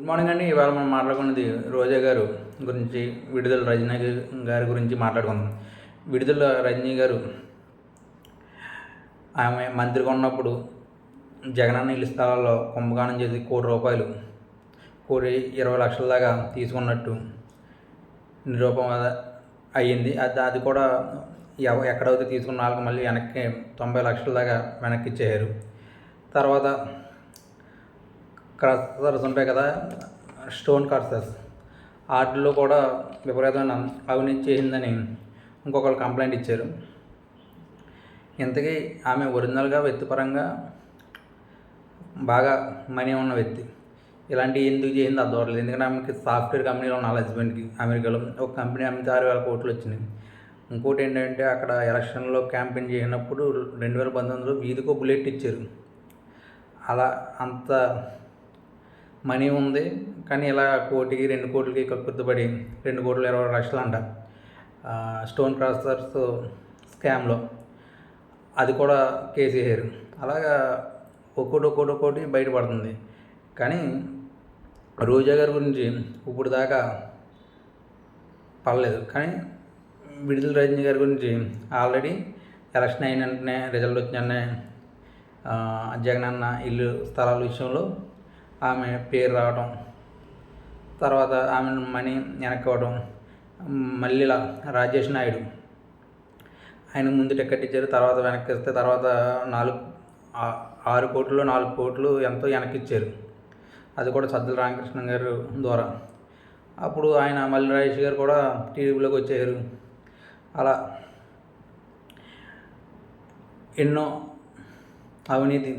Good morning అండి. ఇవాళ మనం మాట్లాడుకున్నది రోజా గారు గురించి విడుదల రజనీ గారి గురించి మాట్లాడుకుందాం. విడుదల రజనీ గారు ఆమె మంత్రిగా ఉన్నప్పుడు జగనన్న ఇల్లు స్థలాల్లో కుంభకాణం చేసి కోటి రూపాయలు కోటి ఇరవై లక్షల దాకా తీసుకున్నట్టు నిరూపం అయ్యింది. అది అది కూడా ఎవ- ఎక్కడైతే తీసుకున్న వాళ్ళకి మళ్ళీ వెనక్కి తొంభై లక్షల దాకా వెనక్కి ఇచ్చేయారు తర్వాత క్రస్టర్స్ ఉంటాయి కదా స్టోన్ కర్సర్స్ వాటిల్లో కూడా విపరీతమైన అవినీతి చేసిందని ఇంకొకరు కంప్లైంట్ ఇచ్చారు. ఇంతకీ ఆమె ఒరిజినల్గా వ్యక్తిపరంగా బాగా మనీ ఉన్న వ్యక్తి. ఇలాంటి ఎందుకు చేసింది అర్థం ఎందుకంటే ఆమెకి సాఫ్ట్వేర్ కంపెనీలో ఉన్న హస్బెండ్కి అమెరికాలో. ఒక కంపెనీ అమ్మితే ఆరు వేల కోట్లు వచ్చినాయి. ఇంకోటి ఏంటంటే అక్కడ ఎలక్షన్లో క్యాంపెయిన్ చేయనప్పుడు రెండు వేల పంతొమ్మిదిలో వీధికో బుల్లెట్ ఇచ్చారు. అలా అంత మనీ ఉంది. కానీ ఇలా కోటికి రెండు కోట్లకి కక్కుద్దుపడి రెండు కోట్ల ఇరవై లక్షలు అంట స్టోన్ క్రాసర్స్ స్కామ్లో. అది కూడా కేసీఆర్ అలాగా ఒక్కోటి ఒక్కోటి ఒక్కోటి బయటపడుతుంది. కానీ రోజా గారి గురించి ఇప్పుడు దాకా పర్లేదు కానీ విడుదల రజనీ గారి గురించి ఆల్రెడీ ఎలక్షన్ అయిన వెంటనే రిజల్ట్ వచ్చిన వెంటనే ఆ, జగనన్న ఇల్లు స్థలాల విషయంలో ఆమె పేరు రావడం తర్వాత ఆమె మనీ వెనక్కి ఇవ్వడం మళ్ళీ రాజేష్ నాయుడు. ఆయన ముందు టికెట్ ఇచ్చారు తర్వాత వెనక్కి ఇస్తే తర్వాత నాలుగు ఆరు కోట్లు నాలుగు కోట్లు ఎంతో వెనక్కి ఇచ్చారు అది కూడా సజ్జల రామకృష్ణ గారు ద్వారా. అప్పుడు ఆయన మల్లి రాజేష్ గారు కూడా టీడీపీలోకి వచ్చారు. అలా ఎన్నో అవినీతి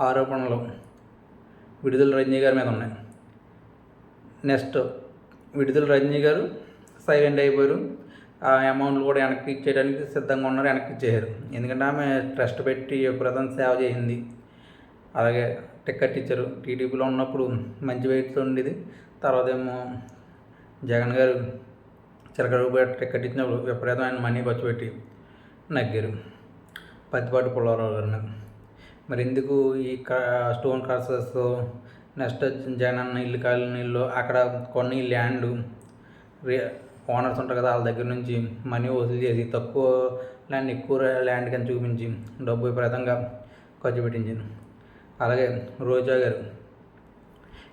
ఆరోపణలు విడుదల రజనీ గారి మీద ఉన్నాయి. నెక్స్ట్ విడుదల రజనీ గారు సైలెంట్ అయిపోయారు. ఆ అమౌంట్లు కూడా వెనక్కి ఇచ్చేయడానికి సిద్ధంగా ఉన్నారు వెనక్కి ఇచ్చేయారు ఎందుకంటే ఆమె ట్రస్ట్ పెట్టి విపరీతం సేవ చేసింది. అలాగే టికెట్ ఇచ్చారు. టీడీపీలో ఉన్నప్పుడు మంచి వెయిట్తో ఉండేది. తర్వాత ఏమో జగన్ గారు చిరకడపేట టికెట్ ఇచ్చినప్పుడు విపరీతమైన మనీ ఖర్చు పెట్టి నగ్గారు. పత్తిపాటి పుల్లారావు గారిని మరి ఎందుకు ఈ స్టోన్ క్రాసెస్ నెక్స్ట్ జగనన్న ఇల్లు కాలనీల్లో అక్కడ కొన్ని ల్యాండ్ రే ఓనర్స్ ఉంటారు కదా వాళ్ళ దగ్గర నుంచి మనీ వసూలు చేసి తక్కువ ల్యాండ్ ఎక్కువ ల్యాండ్ కానీ చూపించి డబ్బు విపరీతంగా ఖర్చు పెట్టించింది. అలాగే రోజా గారు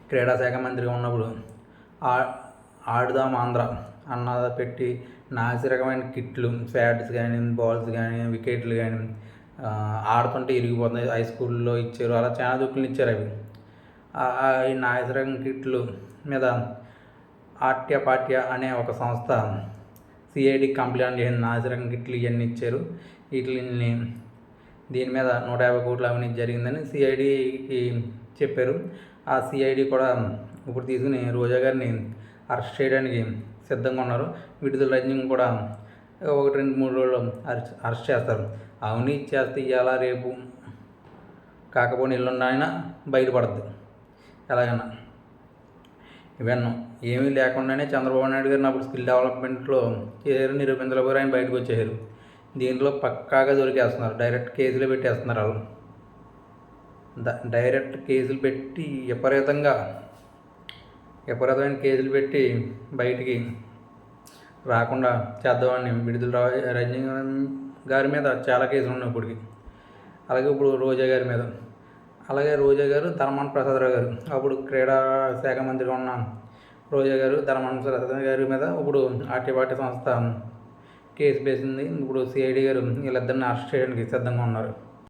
క్రీడా శాఖ మంత్రిగా ఉన్నప్పుడు ఆ- ఆడుదాం ఆంధ్ర అన్నది పెట్టి నాసి రకమైన కిట్లు ఫ్యాట్స్ కానీ బాల్స్ కానీ వికెట్లు కానీ ఆడుతుంటే ఇరిగిపోతుంది హై స్కూల్లో ఇచ్చారు. అలా చాలా దుక్కులు ఇచ్చారు అవి. ఈ నాసి కిట్లు మీద ఆట్య పాట్య అనే ఒక సంస్థ సిఐడి కంప్లైంట్ చేసిన నాసి కిట్లు ఇవన్నీ ఇచ్చారు. వీటిని దీని మీద నూట యాభై కోట్లు అవినీతి జరిగిందని సిఐడికి చెప్పారు. ఆ సిఐడి కూడా ఇప్పుడు తీసుకుని రోజా గారిని అరెస్ట్ చేయడానికి సిద్ధంగా ఉన్నారు. విడుదల రజనీ కూడా ఒకటి రెండు మూడు రోజులు అరెస్ట్ అరెస్ట్ చేస్తారు. అవినీతి చేస్తే ఇవాళ రేపు? కాకపోయినా ఇల్లున్నాయన బయటపడద్దు. ఎలాగైనా. ఇవన్నీ. ఏమీ లేకుండానే చంద్రబాబు నాయుడు గారిని అప్పుడు స్కిల్ డెవలప్మెంట్లో చేశారు నిరూపించలేకపోయారు ఆయన బయటకు వచ్చేసారు దీంట్లో పక్కాగా దొరికేస్తున్నారు. డైరెక్ట్ కేసులు పెట్టేస్తున్నారు వాళ్ళు. డైరెక్ట్ కేసులు పెట్టి విపరీతంగా విపరీతమైన కేసులు పెట్టి బయటికి రాకుండా చేద్దామని విడుదల రా- రజనీ గారి మీద చాలా కేసులు ఉన్నాయి ఇప్పటికి. అలాగే ఇప్పుడు రోజా గారి మీద. అలాగే రోజా గారు ధర్మాన ప్రసాదరావు గారు. అప్పుడు క్రీడా శాఖ మంత్రిగా ఉన్న రోజా గారు ధర్మాన ప్రసాద్ గారి మీద ఇప్పుడు ఆర్టీపార్టీ సంస్థ కేసు వేసింది. ఇప్పుడు సిఐడి గారు వీళ్ళిద్దరిని అరెస్ట్ చేయడానికి సిద్ధంగా ఉన్నారు.